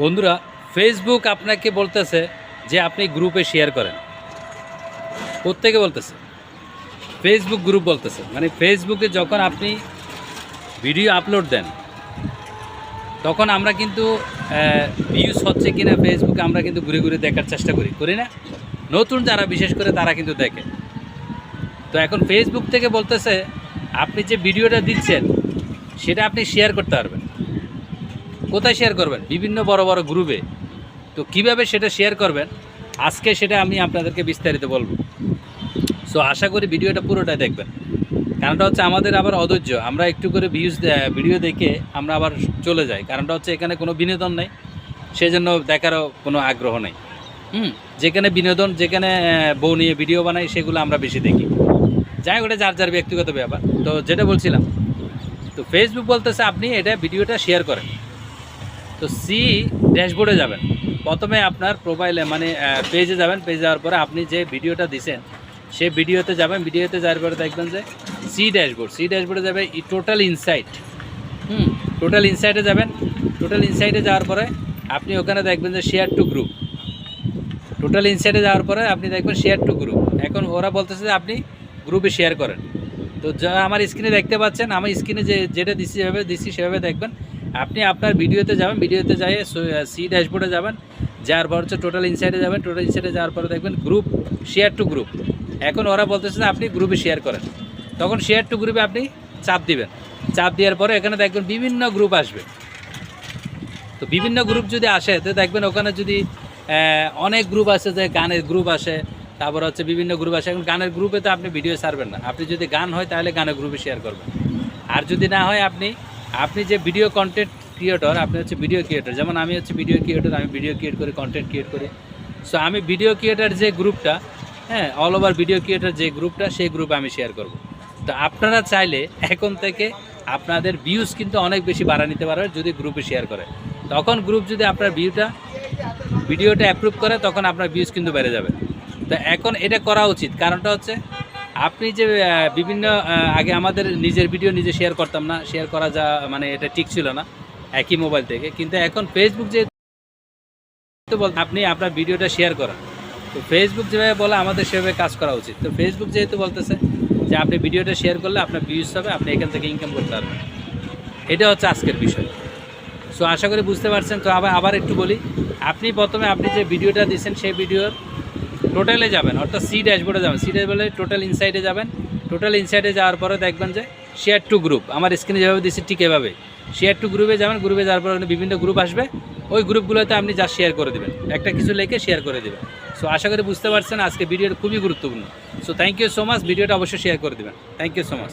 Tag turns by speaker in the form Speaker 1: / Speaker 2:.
Speaker 1: বন্ধুরা ফেসবুক আপনাকে বলতেছে যে আপনি গ্রুপে শেয়ার করেন। প্রত্যেকে বলতেছে। ফেসবুক গ্রুপ বলতেছে। মানে ফেসবুকে যখন আপনি ভিডিও আপলোড দেন, তখন আমরা কিন্তু ভিউজ হচ্ছে কিনা ফেসবুকে আমরা কিন্তু ঘুরে ঘুরে দেখার চেষ্টা করি। করি না? নতুন যারা বিশেষ করে তারা কিন্তু দেখে। তো এখন ফেসবুক থেকে বলতেছে, আপনি যে ভিডিওটা দিচ্ছেন, সেটা আপনি শেয়ার করতে পারবেন। কোথায় শেয়ার করবেন? বিভিন্ন বড় বড় গ্রুপে তো কীভাবে সেটা শেয়ার করবেন? আজকে সেটা আমি আপনাদেরকে বিস্তারিত বলব। সো আশা করি ভিডিওটা পুরোটাই দেখবেন। কারণটা হচ্ছে আমাদের আবার অধৈর্য। আমরা একটু করে ভিউজ ভিডিও দেখে আমরা আবার চলে যাই। কারণটা হচ্ছে এখানে কোনো বিনোদন নেই। সেজন্য দেখারও কোনো আগ্রহ নেই। হুম? যেখানে বিনোদন, যেখানে বউ নিয়ে ভিডিও বানাই, সেগুলো আমরা বেশি দেখি। যাই ওটা যার যার ব্যক্তিগত ব্যাপার। তো যেটা বলছিলাম, তো ফেসবুক বলতেছে আপনি এটা ভিডিওটা শেয়ার করেন। তো সি ড্যাশবোর্ডে যাবেন। প্রথমে আপনার প্রোফাইলে মানে পেজে যাবেন। পেজে যাওয়ার পরে আপনি যে ভিডিওটা দিছেন সেই ভিডিওতে যাবেন। ভিডিওতে যাওয়ার পরে দেখবেন যে সি ড্যাশবোর্ড সি ড্যাশবোর্ডে যাবে ই টোটাল ইনসাইট হুম টোটাল ইনসাইটে যাবেন। টোটাল ইনসাইটে যাওয়ার পরে আপনি ওখানে দেখবেন যে শেয়ার টু গ্রুপ টোটাল ইনসাইটে যাওয়ার পরে আপনি দেখবেন শেয়ার টু গ্রুপ এখন ওরা বলতেছে যে আপনি গ্রুপে শেয়ার করেন। তো যা, আমার স্ক্রিনে দেখতে পাচ্ছেন আমার স্ক্রিনে যে, যেটা দিচ্ছি যেভাবে দিচ্ছি সেভাবে দেখবেন। আপনি আপনার ভিডিওতে যাবেন, ভিডিওতে যাই সি ড্যাশবোর্ডে যাবেন যাওয়ার পর হচ্ছে টোটাল ইনসাইডে যাবেন টোটাল ইনসাইডে যাওয়ার পরে দেখবেন গ্রুপ শেয়ার টু গ্রুপ এখন ওরা বলতেছে আপনি গ্রুপে শেয়ার করেন। তখন শেয়ার টু গ্রুপে আপনি চাপ দিবেন। চাপ দেওয়ার পরে এখানে দেখবেন বিভিন্ন গ্রুপ আসবে। তো বিভিন্ন গ্রুপ যদি আসে, তো দেখবেন ওখানে যদি অনেক গ্রুপ আছে যে গানের গ্রুপ আসে, তারপর হচ্ছে বিভিন্ন গ্রুপ আসে। এখন গানের গ্রুপে তো আপনি ভিডিও ছাড়বেন না। আপনি যদি গান হয়, তাহলে গানের গ্রুপে শেয়ার করবেন। আর যদি না হয়, আপনি আপনি যে ভিডিও কন্টেন্ট ক্রিয়েটর আপনি হচ্ছে ভিডিও ক্রিয়েটর যেমন আমি হচ্ছে ভিডিও ক্রিয়েটর আমি ভিডিও ক্রিয়েট করি কন্টেন্ট ক্রিয়েট করি। সো আমি ভিডিও ক্রিয়েটার যে গ্রুপটা হ্যাঁ অল ওভার ভিডিও ক্রিয়েটার যে গ্রুপটা, সেই গ্রুপে আমি শেয়ার করব। তো আপনারা চাইলে এখন থেকে আপনাদের ভিউজ কিন্তু অনেক বেশি বাড়া নিতে পারবে যদি গ্রুপে শেয়ার করে। তখন গ্রুপ যদি আপনার ভিউটা ভিডিওটা অ্যাপ্রুভ করে, তখন আপনার ভিউজ কিন্তু বেড়ে যাবে। তো এখন এটা করা উচিত। কারণটা হচ্ছে আপনি যে বিভিন্ন আগে আমাদের নিজের ভিডিও নিজে শেয়ার করতাম না শেয়ার করা যা মানে এটা ঠিক ছিল না, একই মোবাইল থেকে। কিন্তু এখন ফেসবুক যে আপনি আপনার ভিডিওটা শেয়ার করেন। তো ফেসবুক যেভাবে বলে, আমাদের সেভাবে কাজ করা উচিত। তো ফেসবুক যেহেতু বলতেছে যে, আপনি ভিডিওটা শেয়ার করলে আপনার ভিউজ হবে, আপনি এখান থেকে ইনকাম করতে পারবেন। এটা হচ্ছে আজকের বিষয়। সো আশা করি বুঝতে পারছেন। তো আবার আবার একটু বলি, আপনি প্রথমে আপনি যে ভিডিওটা দিচ্ছেন সেই ভিডিওর টোটালে যাবেন, অর্থাৎ সি ড্যাশবোর্ডে যাবেন। সি ড্যাশবোর্ডে টোটাল ইনসাইডে যাবেন। টোটাল ইনসাইডে যাওয়ার পরে দেখবেন যে শেয়ার টু গ্রুপ আমার স্ক্রিনে যেভাবে দিচ্ছি ঠিক এভাবে। শেয়ার টু গ্রুপে যাবেন গ্রুপে যাওয়ার পরে বিভিন্ন গ্রুপ আসবে। ওই গ্রুপগুলোতে আপনি যা শেয়ার করে দেবেন। একটা কিছু লেখে শেয়ার করে দেবেন। সো আশা করি বুঝতে পারছেন, আজকে ভিডিওটা খুবই গুরুত্বপূর্ণ। So thank you so much ভিডিওটা অবশ্যই শেয়ার করে দেবেন। Thank you so much